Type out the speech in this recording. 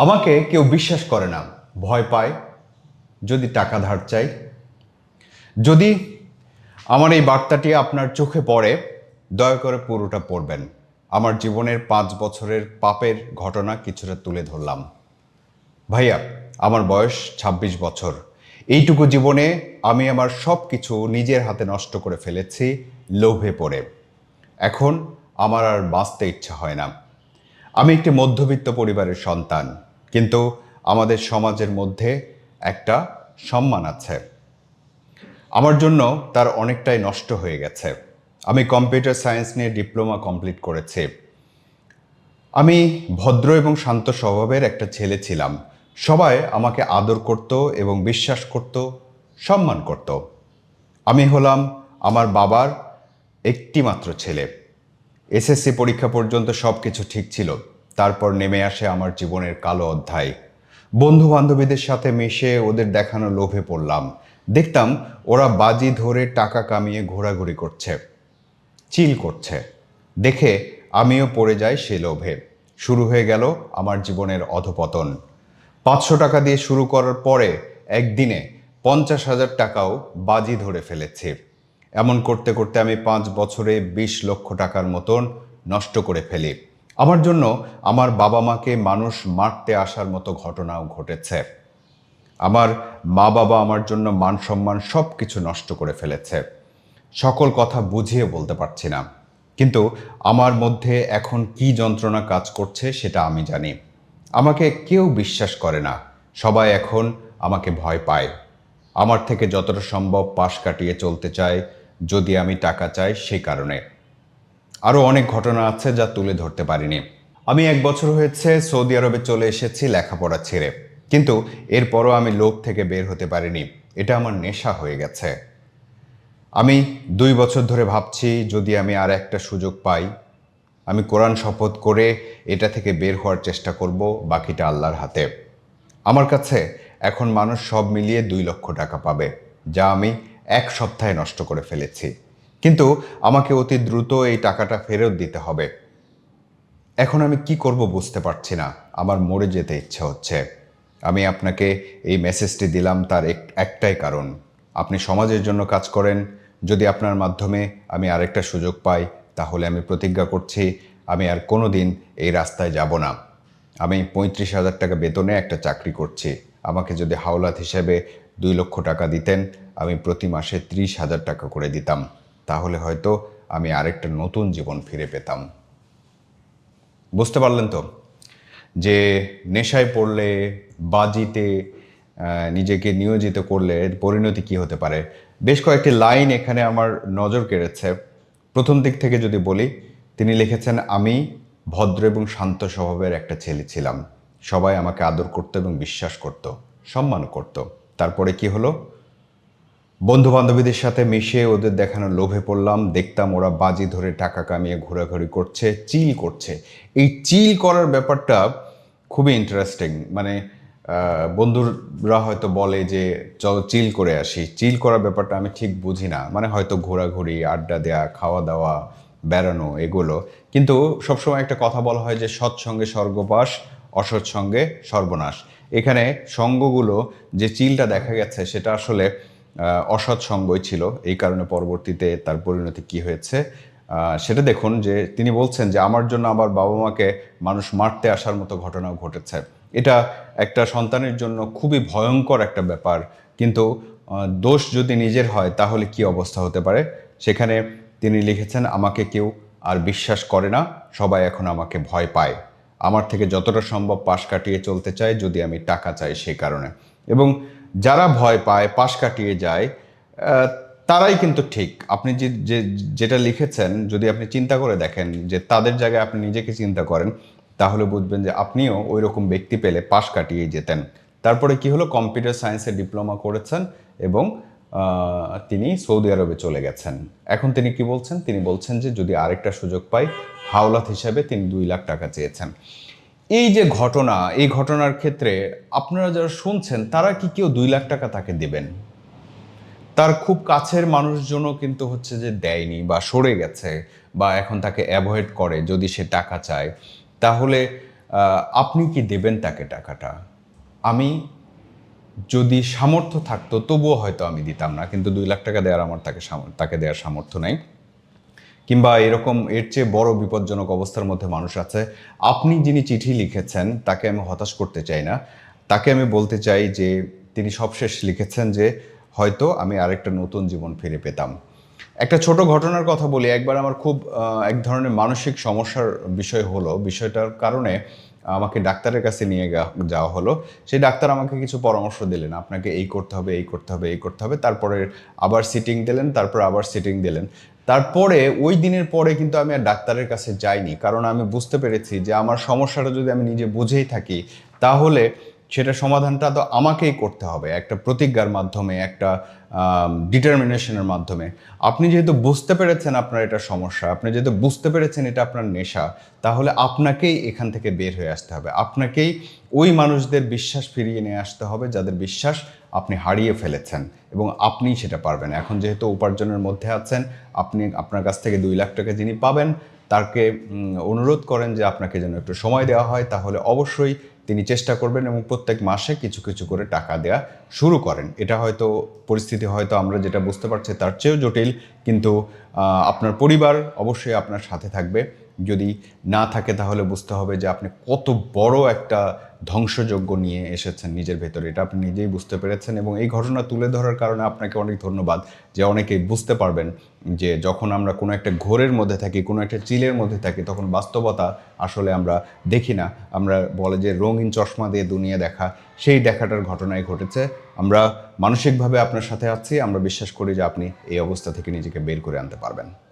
আমাকে কেউ বিশ্বাস করে না। ভয় পায়, যদি টাকা ধার চাই। যদি আমার এই বার্তাটি আপনার চোখে পড়ে, দয়া করে পুরোটা পড়বেন। আমার জীবনের পাঁচ বছরের পাপের ঘটনা কিছুটা তুলে ধরলাম। ভাইয়া, আমার বয়স ২৬ বছর। এইটুকু জীবনে আমি আমার সব কিছু নিজের হাতে নষ্ট করে ফেলেছি, লোভে পড়ে। এখন আমার আর বাঁচতে ইচ্ছা হয় না। আমি একটি মধ্যবিত্ত পরিবারের সন্তান। কিন্তু আমাদের সমাজের মধ্যে একটা সম্মান আছে। আমার জন্য তার অনেকটাই নষ্ট হয়ে গেছে। আমি কম্পিউটার সায়েন্স নিয়ে ডিপ্লোমা কমপ্লিট করেছি। আমি ভদ্র এবং শান্ত স্বভাবের একটা ছেলে ছিলাম। সবাই আমাকে আদর করত এবং বিশ্বাস করত, সম্মান করত। আমি হলাম আমার বাবার একটিমাত্র ছেলে। এসএসসি পরীক্ষা পর্যন্ত সব কিছু ঠিক ছিল। তারপর নেমে আসে আমার জীবনের কালো অধ্যায়। বন্ধু বান্ধবীদের সাথে মিশে ওদের দেখানো লোভে পড়লাম। দেখতাম ওরা বাজি ধরে টাকা কামিয়ে ঘোরাঘুরি করছে, চিল করছে। দেখে আমিও পড়ে যাই সে লোভে। শুরু হয়ে গেল আমার জীবনের অধপতন। পাঁচশো টাকা দিয়ে শুরু করার পরে একদিনে পঞ্চাশ হাজার টাকাও বাজি ধরে ফেলেছি। এমন করতে করতে আমি পাঁচ বছরে বিশ লক্ষ টাকার মতন নষ্ট করে ফেলি। আমার জন্য আমার বাবা মাকে মানুষ মারতে আসার মতো ঘটনাও ঘটেছে। আমার মা বাবা আমার জন্য মান সম্মান সব কিছু নষ্ট করে ফেলেছে। সকল কথা বুঝিয়ে বলতে পারছি না। কিন্তু আমার মধ্যে এখন কি যন্ত্রণা কাজ করছে সেটা আমি জানি। আমাকে কেউ বিশ্বাস করে না। সবাই এখন আমাকে ভয় পায়। আমার থেকে যতটা সম্ভব পাশ কাটিয়ে চলতে চায়। যদি আমি টাকা চাই সেই কারণে। আরও অনেক ঘটনা আছে যা তুলে ধরতে পারিনি। আমি এক বছর হয়েছে সৌদি আরবে চলে এসেছি লেখাপড়া ছেড়ে। কিন্তু এরপরও আমি লোভ থেকে বের হতে পারিনি। এটা আমার নেশা হয়ে গেছে। আমি দুই বছর ধরে ভাবছি, যদি আমি আর একটা সুযোগ পাই, আমি কোরআন শপথ করে এটা থেকে বের হওয়ার চেষ্টা করব, বাকিটা আল্লাহর হাতে। আমার কাছে এখন মানুষ সব মিলিয়ে দুই লক্ষ টাকা পাবে, যা আমি এক সপ্তাহে নষ্ট করে ফেলেছি। কিন্তু আমাকে অতি দ্রুত এই টাকাটা ফেরত দিতে হবে। এখন আমি কি করব বুঝতে পারছি না। আমার মরে যেতে ইচ্ছে হচ্ছে। আমি আপনাকে এই মেসেজটি দিলাম তার এক- একটাই কারণ। আপনি সমাজের জন্য কাজ করেন। যদি আপনার মাধ্যমে আমি আরেকটা সুযোগ পাই, তাহলে আমি প্রতিজ্ঞা করছি আমি আর কোনো দিন এই রাস্তায় যাব না। আমি পঁয়ত্রিশ হাজার টাকা বেতনে একটা চাকরি করছি। আমাকে যদি হাওলাত হিসেবে দুই লক্ষ টাকা দিতেন, আমি প্রতি মাসে ত্রিশ হাজার টাকা করে দিতাম। তাহলে হয়তো আমি আরেকটা নতুন জীবন ফিরে পেতাম। বুঝতে পারলেন তো? যে নেশায় পড়লে, বাজিতে নিজেকে নিয়োজিত করলে এর পরিণতি কি হতে পারে? বেশ কয়েকটি লাইন এখানে আমার নজর কেড়েছে। প্রথম দিক থেকে যদি বলি, তিনি লিখেছেন, আমি ভদ্র এবং শান্ত স্বভাবের একটা ছেলে ছিলাম। সবাই আমাকে আদর করতো এবং বিশ্বাস করত, সম্মান করত। তারপরে কি হলো? বন্ধু বান্ধবীদের সাথে মিশে ওদের দেখানো লোভে পড়লাম। দেখতাম ওরা বাজি ধরে টাকা কামিয়ে ঘোরাঘুরি করছে, চিল করছে। এই চিল করার ব্যাপারটা খুবই ইন্টারেস্টিং মানে বন্ধুরা হয়তো বলে যে, চলো চিল করে আসি। চিল করার ব্যাপারটা আমি ঠিক বুঝি না। মানে হয়তো ঘোরাঘুরি, আড্ডা দেওয়া খাওয়া দাওয়া, বেড়ানো, এগুলো। কিন্তু সবসময় একটা কথা বলা হয় যে সৎসঙ্গে স্বর্গবাস, অসৎ সঙ্গে সর্বনাশ। এখানে সঙ্গগুলো যে চিলটা দেখা গেছে, সেটা আসলে অসৎ সঙ্গই ছিল। এই কারণে পরবর্তীতে তার পরিণতি কি হয়েছে? সেটা দেখুন যে তিনি বলছেন যে, আমার জন্য আমার বাবা মাকে মানুষ মারতে আসার মতো ঘটনাও ঘটেছে। এটা একটা সন্তানের জন্য খুবই ভয়ঙ্কর একটা ব্যাপার। কিন্তু দোষ যদি নিজের হয়, তাহলে কি অবস্থা হতে পারে? সেখানে তিনি লিখেছেন, আমাকে কেউ আর বিশ্বাস করে না, সবাই এখন আমাকে ভয় পায়। আমার থেকে যতটা সম্ভব পাশ কাটিয়ে চলতে চায়, যদি আমি টাকা চাই সেই কারণে। এবং যারা ভয় পায়, পাশ কাটিয়ে যায় তারাই কিন্তু ঠিক। আপনি যে যেটা লিখেছেন, যদি আপনি চিন্তা করে দেখেন যে তাদের জায়গায় আপনি নিজেকে চিন্তা করেন, তাহলে বুঝবেন যে আপনিও ওই রকম ব্যক্তি পেলে পাশ কাটিয়ে যেতেন। তারপরে কি হলো? কম্পিউটার সায়েন্সে ডিপ্লোমা করেছেন এবং তিনি সৌদি আরবে চলে গেছেন। এখন তিনি কি বলছেন? তিনি বলছেন যে, যদি আরেকটা সুযোগ পাই, হাওলাত হিসাবে তিনি দুই লাখ টাকা চেয়েছেন। এই যে ঘটনা, এই ঘটনার ক্ষেত্রে আপনারা যারা শুনছেন, তারা কি কেউ দুই লাখ টাকা তাকে দেবেন? তার খুব কাছের মানুষজনও কিন্তু হচ্ছে যে দেয়নি বা সরে গেছে বা এখন তাকে অ্যাভয়েড করে যদি সে টাকা চায়। তাহলে আপনি কি দেবেন তাকে টাকাটা? আমি যদি সামর্থ্য থাকতো, তবুও হয়তো আমি দিতাম না, কিন্তু দুই লাখ টাকা দেওয়ার আমার তাকে তাকে দেওয়ার সামর্থ্য নেই। কিংবা এরকম এর চেয়ে বড় বিপজ্জনক অবস্থার মধ্যে মানুষ আছে। আপনি যিনি চিঠি লিখেছেন, তাকে আমি হতাশ করতে চাই না। তাকে আমি বলতে চাই যে, তিনি সবশেষ লিখেছেন যে, হয়তো আমি আরেকটা নতুন জীবন ফিরে পেতাম। একটা ছোট ঘটনার কথা বলি। একবার আমার খুব এক ধরনের মানসিক সমস্যার বিষয় হলো। বিষয়টার কারণে আমাকে ডাক্তারের কাছে নিয়ে যাওয়া হলো। সেই ডাক্তার আমাকে কিছু পরামর্শ দিলেন। আপনাকে এই করতে হবে, এই করতে হবে, এই করতে হবে। তারপরে আবার সিটিং দিলেন, তারপর আবার সিটিং দিলেন। তারপরে ওই দিনের পরে কিন্তু আমি আর ডাক্তারের কাছে যাইনি। কারণ আমি বুঝতে পেরেছি যে আমার সমস্যাটা যদি আমি নিজে বুঝেই থাকি, তাহলে সেটা সমাধানটা তো আমাকেই করতে হবে, একটা প্রতিজ্ঞার মাধ্যমে, একটা ডিটারমিনেশনের মাধ্যমে। আপনি যেহেতু বুঝতে পেরেছেন আপনার এটা সমস্যা, আপনি যেহেতু বুঝতে পেরেছেন এটা আপনার নেশা, তাহলে আপনাকেই এখান থেকে বের হয়ে আসতে হবে। আপনাকেই ওই মানুষদের বিশ্বাস ফিরিয়ে নিয়ে আসতে হবে, যাদের বিশ্বাস আপনি হারিয়ে ফেলেছেন এবং আপনিই সেটা পারবেন। এখন যেহেতু উপার্জনের মধ্যে আছেন, আপনি, আপনার কাছ থেকে দুই লাখ টাকা যিনি পাবেন তাকে অনুরোধ করেন যে আপনাকে যেন একটু সময় দেওয়া হয়, তাহলে অবশ্যই তিনি চেষ্টা করবেন এবং প্রত্যেক মাসে কিছু কিছু করে টাকা দেওয়া শুরু করেন। এটা হয়তো পরিস্থিতি হয়তো আমরা যেটা বুঝতে পারছি তার চেয়েও জটিল, কিন্তু আপনার পরিবার অবশ্যই আপনার সাথে থাকবে। যদি না থাকে তাহলে বুঝতে হবে যে আপনি কত বড় একটা ধ্বংসযজ্ঞ নিয়ে এসেছেন নিজের ভেতরে। এটা আপনি নিজেই বুঝতে পেরেছেন এবং এই ঘটনা তুলে ধরার কারণে আপনাকে অনেক ধন্যবাদ যে অনেকেই বুঝতে পারবেন যে যখন আমরা কোনো একটা ঘোরের মধ্যে থাকি, কোনো একটা চিলের মধ্যে থাকি, তখন বাস্তবতা আসলে আমরা দেখি না। আমরা বলে যে রঙিন চশমা দিয়ে দুনিয়া দেখা, সেই দেখাটার ঘটনাই ঘটেছে। আমরা মানসিকভাবে আপনার সাথে আছি, আমরা বিশ্বাস করি যে আপনি এই অবস্থা থেকে নিজেকে বের করে আনতে পারবেন।